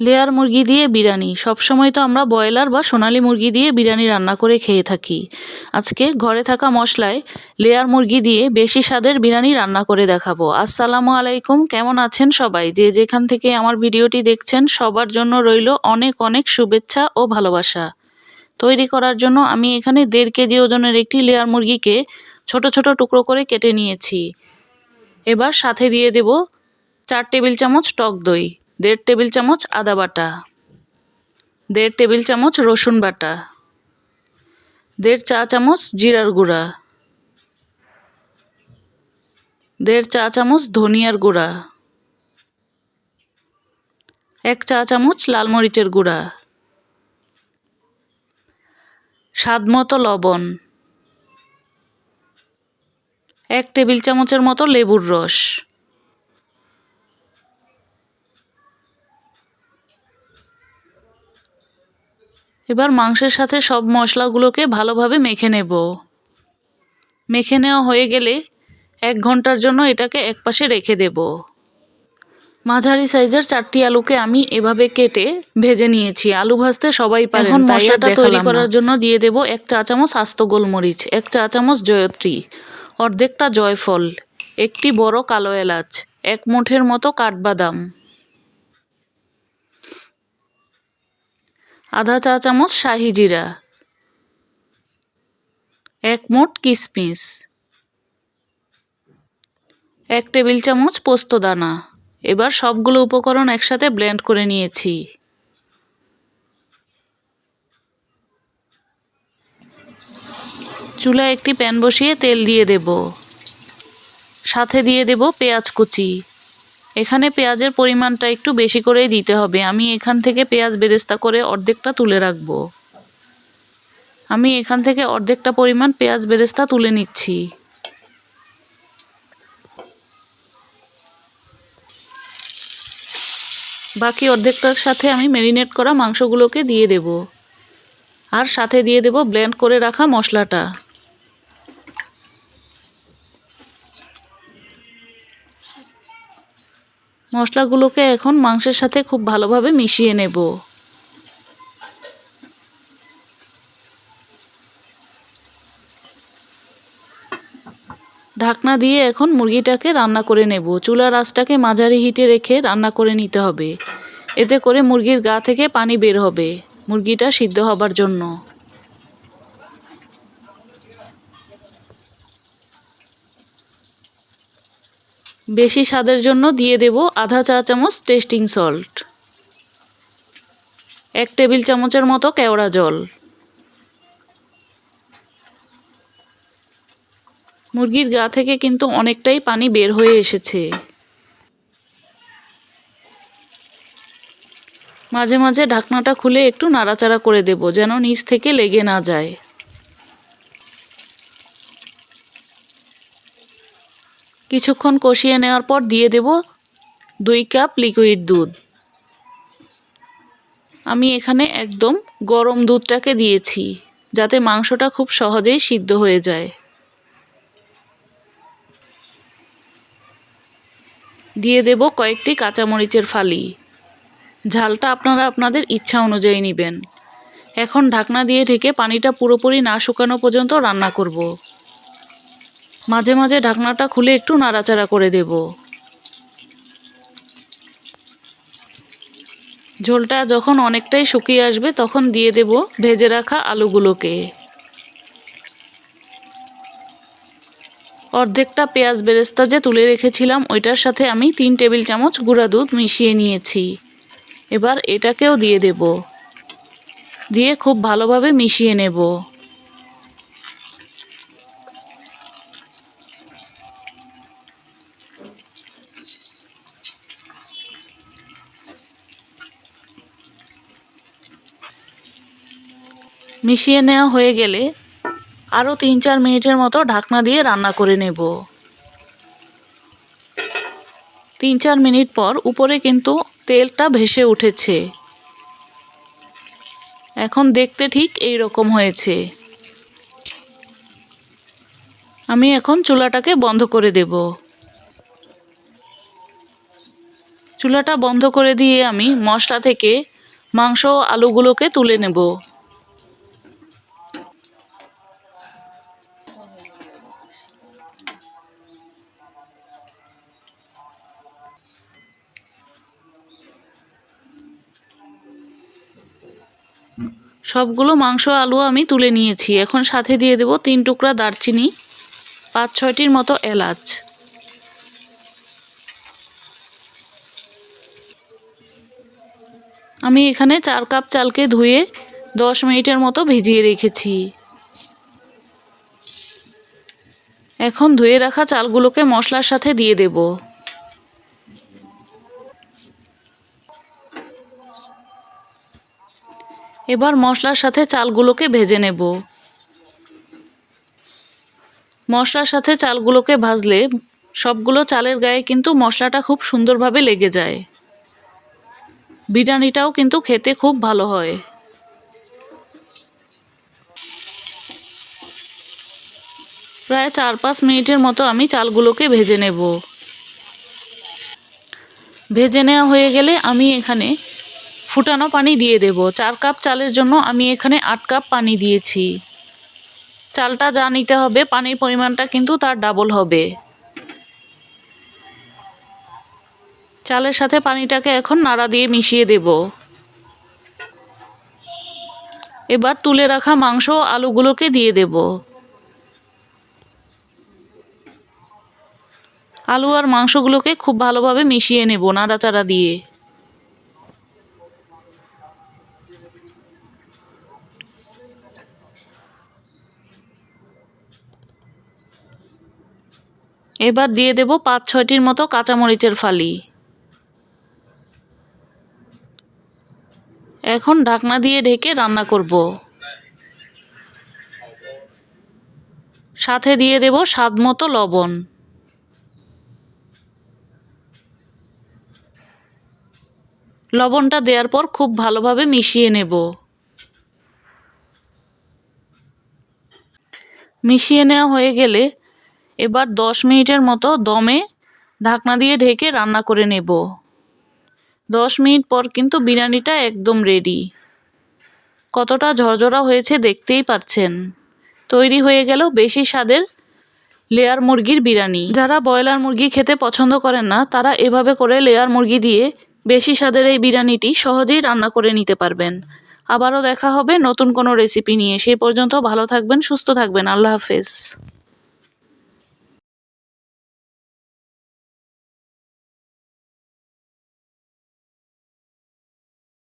Layer মুরগি দিয়ে বিরিয়ানি। সবসময় তো আমরা ব্রয়লার বা সোনালি মুরগি দিয়ে বিরিয়ানি রান্না করে খেয়ে থাকি। আজকে ঘরে থাকা মশলায় লেয়ার মুরগি দিয়ে বেশি স্বাদের বিরিয়ানি রান্না করে দেখাবো। আসসালামু আলাইকুম, কেমন আছেন সবাই? যে যেখান থেকে আমার ভিডিওটি দেখছেন, সবার জন্য রইল অনেক অনেক শুভেচ্ছা ও ভালোবাসা। তৈরি করার জন্য আমি এখানে দেড় কেজি ওজনের একটি লেয়ার মুরগিকে ছোট ছোট টুকরো করে কেটে নিয়েছি। এবার সাথে দিয়ে দেব চার টেবিল চামচ টক দই। দেড় টেবিল চামচ আদা বাটা। দেড় টেবিল চামচ রসুন বাটা। দেড় চা চামচ জিরার গুঁড়া। দেড় চা চামচ ধনিয়ার গুঁড়া। এক চা চামচ লাল মরিচের গুঁড়া। স্বাদ মতো লবণ। এক টেবিল চামচের মতো লেবুর রস। এবার মাংসের সাথে সব মশলাগুলোকে ভালোভাবে মেখে নেব। মেখে নেওয়া হয়ে গেলে এক ঘণ্টার জন্য এটাকে একপাশে রেখে দেব। মাঝারি সাইজের চারটি আলুকে আমি এভাবে কেটে ভেজে নিয়েছি। আলু ভাজতে সবাই পারেন এখন মশলাটা মশলাটা তৈরি করার জন্য দিয়ে দেব এক চা চামচ আস্ত গোলমরিচ এক চা চামচ জয়ত্রী অর্ধেকটা জয়ফল একটি বড় কালো এলাচ এক মুঠের মতো কাঠবাদাম। আধা চা চামচ শাহি জিরা, এক মুঠ কিশমিশ এক টেবিল চামচ পোস্ত দানা। এবার সবগুলো উপকরণ একসাথে ব্লেন্ড করে নিয়েছি। চুলায় একটি প্যান বসিয়ে তেল দিয়ে দেব। সাথে দিয়ে দেব পেঁয়াজ কুচি। এখানে পেঁয়াজের পরিমাণটা একটু বেশি করেই দিতে হবে। আমি এখান থেকে পেঁয়াজ বেরেস্তা করে অর্ধেকটা তুলে রাখব। আমি এখান থেকে অর্ধেকটা পরিমাণ পেঁয়াজ বেরেস্তা তুলে নিচ্ছি। বাকি অর্ধেকটার সাথে আমি ম্যারিনেট করা মাংসগুলোকে দিয়ে দেব। আর সাথে দিয়ে দেব ব্লেন্ড করে রাখা মশলাটা। মশলাগুলোকে এখন মাংসের সাথে খুব ভালোভাবে মিশিয়ে নেব। ঢাকনা দিয়ে এখন মুরগিটাকে রান্না করে নেব। চুলার আঁচটাকে মাঝারি হিটে রেখে রান্না করে নিতে হবে। এতে করে মুরগির গা থেকে পানি বের হবে। মুরগিটা সিদ্ধ হবার জন্য। বেশি স্বাদের জন্য দিয়ে দেব আধা চা চামচ টেস্টিং সল্ট। এক টেবিল চামচের মতো কেওড়া জল। মুরগির গা থেকে কিন্তু অনেকটাই পানি বের হয়ে এসেছে। মাঝে মাঝে ঢাকনাটা খুলে একটু নাড়াচাড়া করে দেব যেন নিচ থেকে লেগে না যায়। কিছুক্ষণ কষিয়ে নেওয়ার পর দিয়ে দেব দুই কাপ লিকুইড দুধ। আমি এখানে একদম গরম দুধটাকে দিয়েছি, যাতে মাংসটা খুব সহজেই সিদ্ধ হয়ে যায়। দিয়ে দেব কয়েকটি কাঁচামরিচের ফালি। ঝালটা আপনারা আপনাদের ইচ্ছা অনুযায়ী নেবেন। এখন ঢাকনা দিয়ে ঢেকে পানিটা পুরোপুরি না শুকানো পর্যন্ত রান্না করব। মাঝে মাঝে ঢাকনাটা খুলে একটু নাড়াচাড়া করে দেব। ঝোলটা যখন অনেকটাই শুকিয়ে আসবে তখন দিয়ে দেব ভেজে রাখা আলুগুলোকে। অর্ধেকটা পেঁয়াজ বেরেস্তা যে তুলে রেখেছিলাম, ওইটার সাথে আমি তিন টেবিল চামচ গুঁড়া দুধ মিশিয়ে নিয়েছি। এবার এটাকেও দিয়ে দেব। দিয়ে খুব ভালোভাবে মিশিয়ে নেব। মিশিয়ে নেওয়া হয়ে গেলে আরও তিন চার মিনিটের মতো ঢাকনা দিয়ে রান্না করে নেব। তিন চার মিনিট পর উপরে কিন্তু তেলটা ভেসে উঠেছে। এখন দেখতে ঠিক এই রকম হয়েছে। আমি এখন চুলাটাকে বন্ধ করে দেব। চুলাটা বন্ধ করে দিয়ে আমি মশলা থেকে মাংস আলুগুলোকে তুলে নেব। সবগুলো মাংস, আলু আমি তুলে নিয়েছি। এখন সাথে দিয়ে দেব তিন টুকরা দারচিনি, পাঁচ ছয়টির মতো এলাচ। আমি এখানে চার কাপ চালকে ধুয়ে দশ মিনিটের মতো ভিজিয়ে রেখেছি। এখন ধুয়ে রাখা চালগুলোকে মশলার সাথে দিয়ে দেব। এবার মশলার সাথে চালগুলোকে ভেজে নেব। মশলার সাথে চালগুলোকে ভাজলে সবগুলো চালের গায়ে কিন্তু মশলাটা খুব সুন্দরভাবে লেগে যায়। বিরিয়ানিটাও কিন্তু খেতে খুব ভালো হয়। প্রায় চার পাঁচ মিনিটের মতো আমি চালগুলোকে ভেজে নেব। ভেজে নেওয়া হয়ে গেলে আমি এখানে ফুটানো পানি দিয়ে দেব। চার কাপ চালের জন্য আমি এখানে আট কাপ পানি দিয়েছি। চালটা যা নিতে হবে, পানির পরিমাণটা কিন্তু তার ডাবল হবে। চালের সাথে পানিটাকে এখন নাড়া দিয়ে মিশিয়ে দেব। এবার তুলে রাখা মাংস আলুগুলোকে দিয়ে দেব। আলু আর মাংসগুলোকে খুব ভালোভাবে মিশিয়ে নেব নাড়াচাড়া দিয়ে। এবার দিয়ে দেব পাঁচ, ছয়টির মতো কাঁচামরিচের ফালি। এখন ঢাকনা দিয়ে ঢেকে রান্না করব। সাথে দিয়ে দেব স্বাদ মতো লবণ। লবণটা দেওয়ার পর খুব ভালোভাবে মিশিয়ে নেব। মিশিয়ে নেওয়া হয়ে গেলে এবার দশ মিনিটের মতো দমে ঢাকনা দিয়ে ঢেকে রান্না করে নেব। দশ মিনিট পর কিন্তু বিরিয়ানিটা একদম রেডি কতটা ঝরঝরা হয়েছে দেখতেই পাচ্ছেন তৈরি হয়ে গেল বেশি স্বাদের লেয়ার মুরগির বিরিয়ানি। যারা ব্রয়লার মুরগি খেতে পছন্দ করেন না, তারা এভাবে করে লেয়ার মুরগি দিয়ে বেশি স্বাদের এই বিরিয়ানিটি সহজেই রান্না করে নিতে পারবেন। আবারও দেখা হবে নতুন কোনো রেসিপি নিয়ে। সেই পর্যন্ত ভালো থাকবেন, সুস্থ থাকবেন। আল্লাহ হাফেজ।